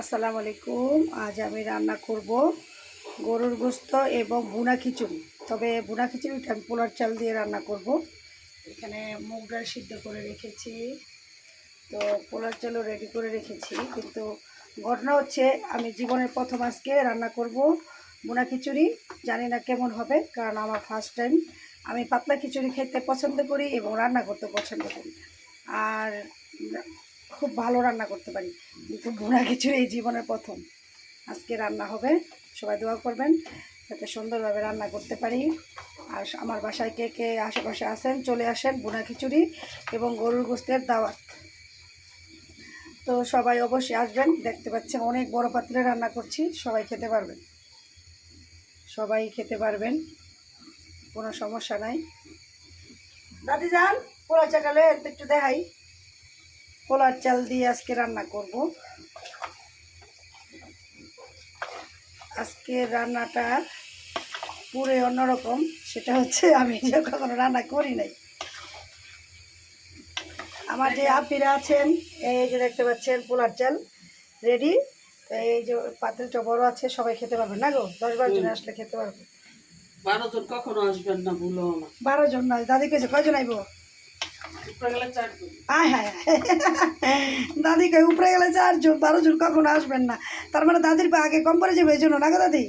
আসসালামু আলাইকুম। আজ আমি রান্না করব গরুর গোস্ত এবং বুনা খিচুড়ি। তবে বুনা খিচুড়িটা আমি পোলার চাল দিয়ে রান্না করব। এখানে মুগ ডাল সিদ্ধ করে রেখেছি। তো পোলার চালও রেডি করে রেখেছি। কিন্তু ঘটনা হচ্ছে, আমি জীবনের প্রথম আজকে রান্না করব বুনা খিচুড়ি। জানি না কেমন হবে, কারণ আমার ফার্স্ট টাইম আমি পাতলা খিচুড়ি খেতে পছন্দ করি এবং রান্না করতে পছন্দ করি। আর খুব ভালো রান্না করতে পারি। কিন্তু ভুনা খিচুড়ি এই জীবনের প্রথম। আজকে রান্না হবে, সবাই দোয়া করবেন, যাতে সুন্দরভাবে রান্না করতে পারি। আর আমার বাসায় কে কে আশেপাশে আসেন চলে আসেন বুনা খিচুড়ি এবং গরুর গোস্তের দাওয়াত। তো সবাই অবশ্যই আসবেন, দেখতে পাচ্ছেন অনেক বড় পাত্রে রান্না করছি, সবাই খেতে পারবেন। সবাই খেতে পারবেন, কোনো সমস্যা নাই। দাদি যান পোলা চাকালে একটু দেখাই। পোলার চাল দিয়ে আজকে রান্না করব। আজকে রান্নাটা পুরো অন্যরকম সেটা হচ্ছে আমি কখনো রান্না করি নাই। আমার যে আপিরা আছেন এই যে দেখতে পাচ্ছেন পোলার চাল রেডি। এই যে পাত্রটা বড় আছে সবাই খেতে পারবে না গো? দশ বারো জন আসলে খেতে পারবে। বারো জন কখনো আসবেন না ভুলো বারো জন না দাদি কেছে কয়জন আইব? আয় হ্যাঁ দাদি কই উপরে গেলে চারজন বারো জন কখনো আসবেন না। তার মানে দাদির পা আগে কম করে যাবে এই জন্য না গো দাদি?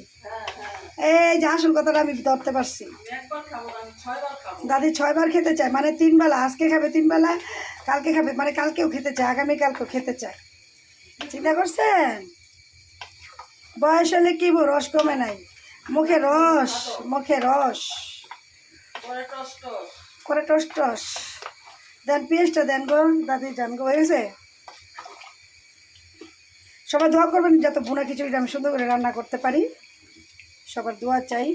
এই যে আসল কথাটা আমি ধরতে পারছি। দাদি ছয়বার খেতে চায় মানে তিন বেলা আজকে খাবে তিন বেলা কালকে খাবে মানে কালকেও খেতে চায় আগামীকালকেও খেতে চায়। চিন্তা করছেন? বয়স হলে কি রস কমে নাই? মুখে রস মুখে রস। পরে করে টস টস। দেন পেঁয়াজটা দেন গো, দাদি দেন গো হয়েছে সবাই দোয়া করবেন যাতে ভুনা খিচুড়িটা আমি সুন্দর করে রান্না করতে পারি। সবার দোয়া চাই।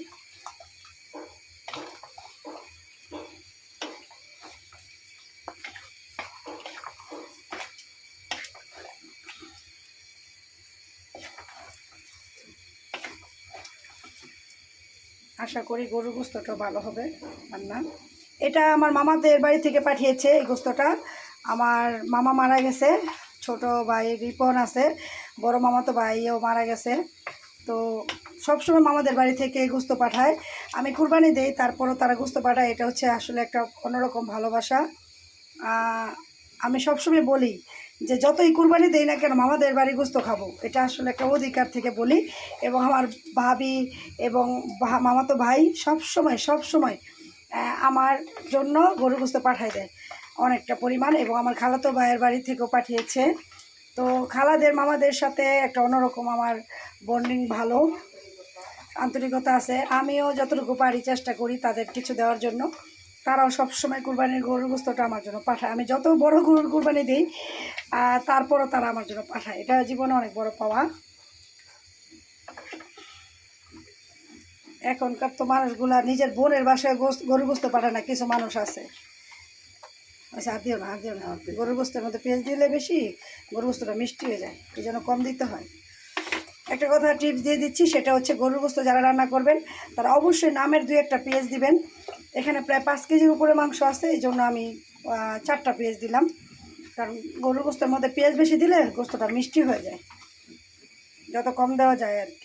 আশা করি গরু গোস্তটা ভালো হবে রান্না এটা আমার মামাদের বাড়ি থেকে পাঠিয়েছে এই গোস্তটা। আমার মামা মারা গেছে, ছোট ভাই রিপন আছে, বড় মামা তো ভাইও মারা গেছে। তো সবসময় মামাদের বাড়ি থেকে গোস্ত পাঠায়। আমি কুরবানি দেই, তারপরও তারা গুস্ত পাঠায়। এটা হচ্ছে আসলে একটা অন্যরকম ভালোবাসা। আমি সবসময় বলি যে যতই কুরবানি দেই না কেন, মামাদের বাড়ি গুস্ত খাব। এটা আসলে একটা অধিকার থেকে বলি। এবং আমার ভাবি এবং মামাতো ভাই সব সময় সব সময় আমার জন্য গরু গোস্ত পাঠায় দেয়। অনেকটা পরিমাণ এবং আমার খালাতো ভাইয়ের বাড়ি থেকেও পাঠিয়েছে। তো খালাদের মামাদের সাথে একটা অন্যরকম আমার বন্ডিং ভালো, আন্তরিকতা আছে। আমিও যতটুকু পারি চেষ্টা করি তাদের কিছু দেওয়ার জন্য। তারাও সবসময় কুরবানির গরুর গোস্তটা আমার জন্য পাঠায়। আমি যত বড় গরুর কুরবানি দিই তারপরও তারা আমার জন্য পাঠায়। এটা জীবনে অনেক বড় পাওয়া। এখনকার তো মানুষগুলা নিজের বোনের বাসায় গরু গোস্ত পাঠায় না কিছু মানুষ আছে। আচ্ছা আর দিও না আর দিও না গরুর গোস্তের মধ্যে পেঁয়াজ দিলে বেশি গরুর গোস্তটা মিষ্টি হয়ে যায় এই জন্য কম দিতে হয়। একটা কথা টিপস দিয়ে দিচ্ছি সেটা হচ্ছে গরুর গোস্ত যারা রান্না করবেন তারা অবশ্যই নামের দুই একটা পেঁয়াজ দিবেন। এখানে প্রায় পাঁচ কেজির উপরে মাংস আছে এই জন্য আমি চারটা পেঁয়াজ দিলাম। কারণ গরুর গোস্তের মধ্যে পেঁয়াজ বেশি দিলে গোস্তটা মিষ্টি হয়ে যায়। যত কম দেওয়া যায় আর কি।